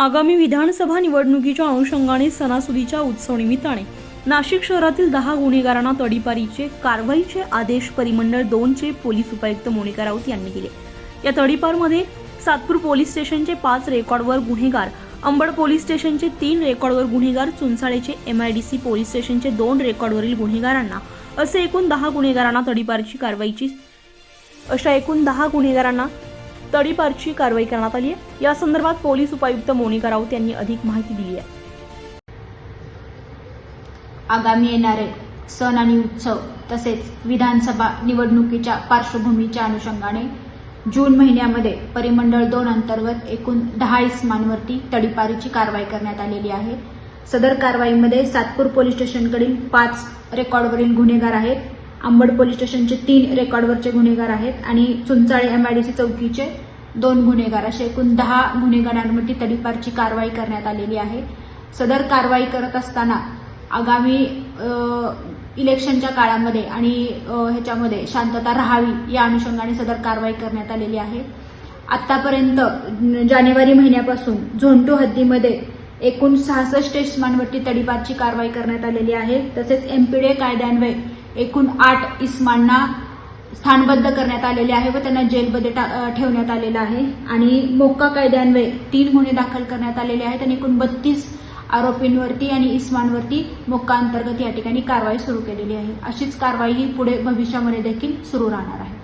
आगामी विधानसभा निवडणुकीच्या अनुषंगाने सणासुदीच्या उत्सवनिमित्ताने नाशिक शहरातील दहा गुन्हेगारांना तडीपारीचे कारवाईचे आदेश परिमंडळ दोनचे पोलीस उपायुक्त मोनिका राऊत यांनी दिले. या तडीपारमध्ये सातपूर पोलीस स्टेशनचे पाच रेकॉर्डवर गुन्हेगार अंबड पोलीस स्टेशनचे तीन रेकॉर्डवर गुन्हेगार चुनसाळेचे एमआयडीसी पोलीस स्टेशनचे दोन रेकॉर्डवरील गुन्हेगारांना असे एकूण दहा गुन्हेगारांना तडीपारची कारवाईची अशा एकूण दहा गुन्हेगारांना तडीपारची कारवाई करण्यात आली आहे. या संदर्भात पोलीस उपायुक्त मोनिका राऊत यांनी अधिक माहिती दिली आहे. आगामी येणारे सण आणि उत्सव तसेच विधानसभा निवडणुकीच्या पार्श्वभूमीच्या अनुषंगाने जून महिन्यामध्ये परिमंडळ दोन अंतर्गत एकूण दहा इस्मांवरती तडीपारीची कारवाई करण्यात आलेली आहे. सदर कारवाईमध्ये सातपूर पोलीस स्टेशनकडील पाच रेकॉर्डवरील गुन्हेगार आहेत. अंबड पोलीस स्टेशनचे तीन रेकॉर्डवरचे गुन्हेगार आहेत आणि चुंचाळे एमआयडीसी चौकीचे दोन गुन्हेगार. असे एकूण दहा गुन्हेगारांवरती तडीपारची कारवाई करण्यात आलेली आहे. सदर कारवाई करत असताना आगामी इलेक्शनच्या काळामध्ये आणि ह्याच्यामध्ये शांतता राहावी या अनुषंगाने सदर कारवाई करण्यात आलेली आहे. आतापर्यंत जानेवारी महिन्यापासून झोनटू हद्दीमध्ये एकूण सहासष्ट इस्मांवरती तडीपारची कारवाई करण्यात आलेली आहे. तसेच एमपीडे कायद्यान्वये एकूण आठ इस्मांना स्थानबद्ध करण्यात आलेले आहे व त्यांना जेलमध्ये टा- ठेवण्यात आलेलं आहे. आणि मोक्का कायद्यान्वये तीन गुन्हे दाखल करण्यात आलेले आहेत आणि एकूण बत्तीस आरोपींवरती आणि इस्मांवरती मोक्का अंतर्गत या ठिकाणी कारवाई सुरू केलेली आहे. अशीच कारवाई ही पुढे भविष्यामध्ये देखील सुरू राहणार आहे.